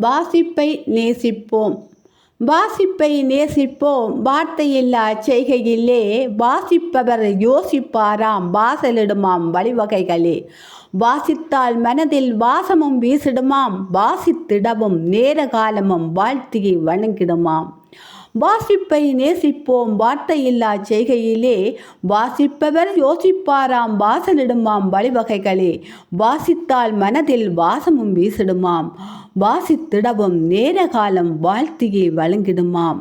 வாசிப்பை நேசிப்போம். வாசிப்பை நேசிப்போம். வார்த்தையில்லா செய்கையிலே வாசிப்பவர் யோசிப்பாராம் வாசலிடுமாம் வழிவகைகளே. வாசித்தால் மனதில் வாசமும் வீசிடுமாம் வாசித்திடவும் நேர காலமும் வாழ்த்தியை வணங்கிடுமாம். வாசிப்பை நேசிப்போம் வார்த்தையில்லா செய்கையிலே. வாசிப்பவர் யோசிப்பாராம் வாசலிடுமாம் வழிவகைகளே. வாசித்தால் மனதில் வாசமும் வீசிடுமாம். வாசித்திடவும் நேர காலம் வாழ்த்தியை வழங்கிடுமாம்.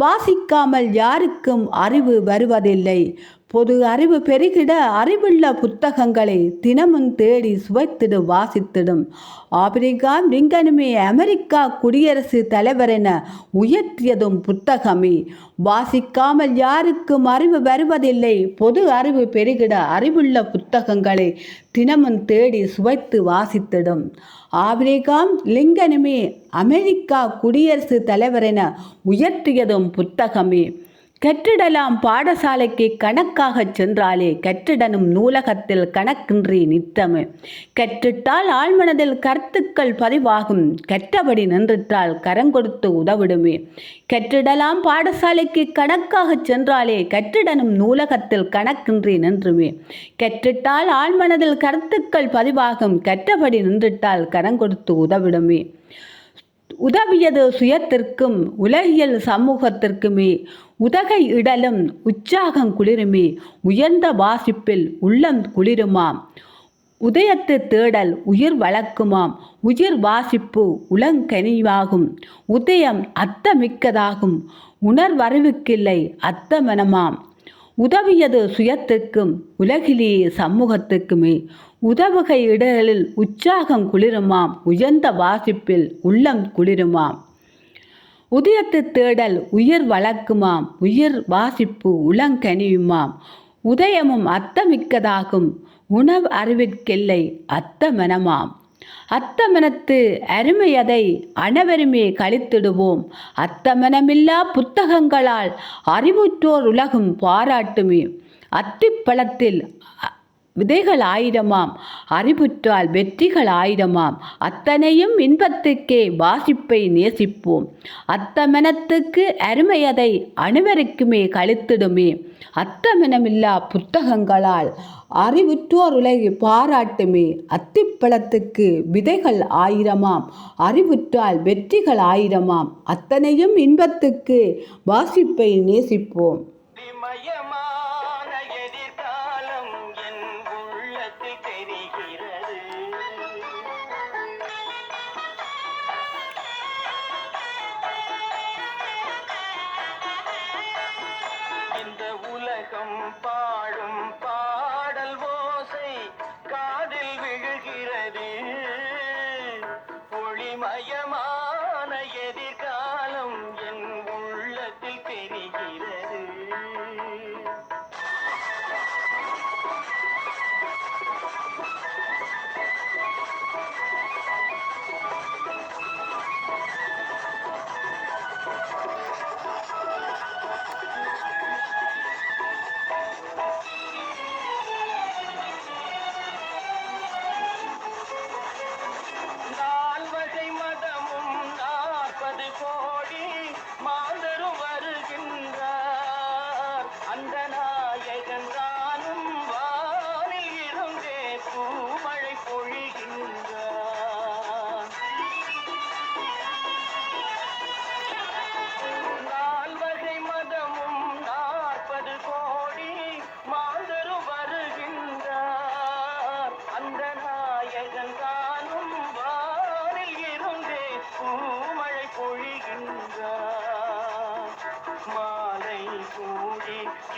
வாசிக்காமல் யாருக்கும் அறிவு வருவதில்லை. பொது அறிவு பெருகிட அறிவுள்ள புத்தகங்களை தினமும் தேடி சுவைத்திடு வாசித்திடும். ஆப்பிரிக்கா லிங்கனுமே அமெரிக்கா குடியரசு தலைவர் என உயர்த்தியதும் புத்தகமே. வாசிக்காமல் யாருக்கும் அறிவு வருவதில்லை. பொது அறிவு பெருகிட அறிவுள்ள புத்தகங்களை தினமும் தேடி சுவைத்து வாசித்திடும். ஆப்பிரிக்காம் லிங்கனுமே அமெரிக்கா குடியரசு தலைவர் என உயர்த்தியதும் புத்தகமே. கற்றிடலாம் பாடசாலைக்கு கணக்காகச் சென்றாலே கற்றிடனும் நூலகத்தில் கணக்கின்றி நித்தமே. கற்றிட்டால் ஆழ்மனதில் கருத்துக்கள் பதிவாகும். கற்றபடி நின்றிட்டால் கரங்கொடுத்து உதவிடுமே. கற்றிடலாம் பாடசாலைக்கு கணக்காகச் சென்றாலே கற்றிடனும் நூலகத்தில் கணக்கின்றி நின்றுமே. கற்றிட்டால் ஆழ்மனதில் கருத்துக்கள் பதிவாகும். கற்றபடி நின்றிட்டால் கரங்கொடுத்து உதவிடுமே. உதவியது சுயத்திற்கும் உலகியல் சமூகத்திற்குமே உதகை இடலும் உற்சாகம் குளிருமே உயர்ந்த வாசிப்பில் உள்ளம் குளிருமாம். உதயத்து தேடல் உயிர் வளர்க்குமாம். உயிர் வாசிப்பு உலங்கனிவாகும் உதயம் அத்தமிக்கதாகும் உணர்வறிவுக்கில்லை அத்தமனமாம் உதவியது சுயத்துக்கும் உலகிலேயே சமூகத்துக்குமே. உதவுகை இடலில் உற்சாகம் குளிருமாம் உயர்ந்த வாசிப்பில் உள்ளம் குளிருமாம். உதயத்து தேடல் உயிர் வளர்க்குமாம் உயிர் வாசிப்பு உளங்கனியுமாம். உதயமும் அத்தமிக்கதாகும் உணவு அறிவிற்கில்லை அத்தமனமாம் அத்தமனத்து அருமையதை அனைவருமே கழித்திடுவோம். அத்தமனமில்லா புத்தகங்களால் அறிவுற்றோர் உலகும் பாராட்டுமே. அத்திப்பழத்தில் விதைகள் ஆயிரமாம் அறிவுற்றால் வெற்றிகள் ஆயிரமாம் அத்தனையும் இன்பத்துக்கே வாசிப்பை நேசிப்போம். அத்தமனத்துக்கு அருமையதை அனைவருக்குமே கழித்திடுமே. அத்தமனமில்லா புத்தகங்களால் அறிவுற்றோர் உலகை பாராட்டுமே. அத்திப்பழத்துக்கு விதைகள் ஆயிரமாம். அறிவுற்றால் வெற்றிகள் ஆயிரமாம் அத்தனையும் இன்பத்துக்கு வாசிப்பை நேசிப்போம்.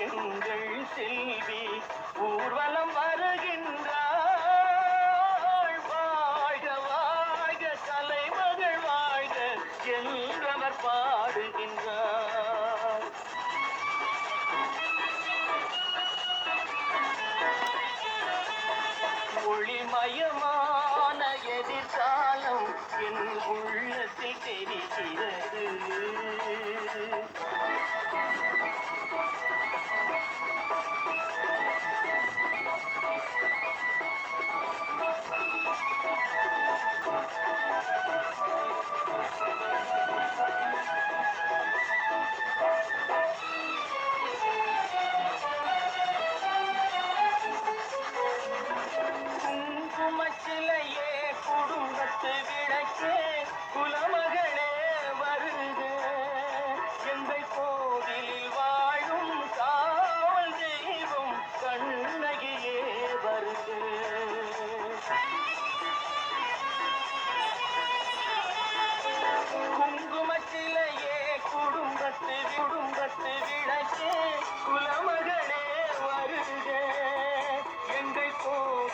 எங்கள் செல்வி ஊர்வலம் வருகின்றாள். வாழ்க வாழ்க தலைமகள் வாழ்க என்றவர் பாடுகின்றார்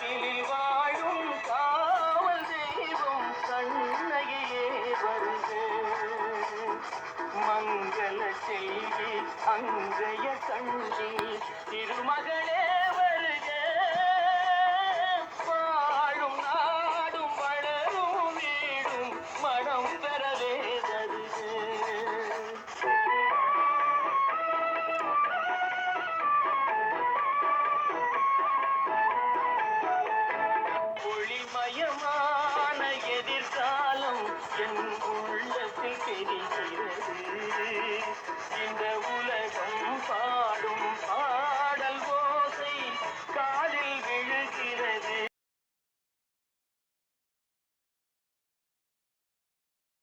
உலகில் வாழும் காவல் தெய்வம் கண்ணையே வருது. மங்கள செல்வி அங்கைய கண்டி திருமகளே Christian